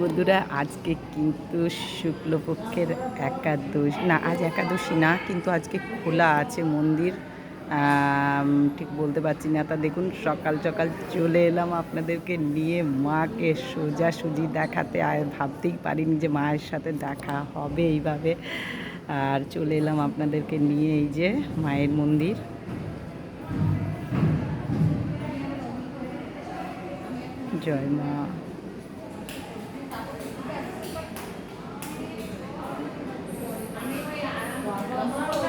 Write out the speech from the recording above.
বন্ধুরা, আজকে কিন্তু শুক্লপক্ষের একাদশী, না, আজ একাদশী না, কিন্তু আজকে খোলা আছে মন্দির। ঠিক বলতে পারছি না। তা দেখুন, সকাল সকাল চলে এলাম আপনাদেরকে নিয়ে। মাকে সোজাসুজি দেখাতে আর ভাবতেই পারিনি যে মায়ের সাথে দেখা হবে এইভাবে। আর চলে এলাম আপনাদেরকে নিয়ে এই যে মায়ের মন্দির। জয় মা। Gracias.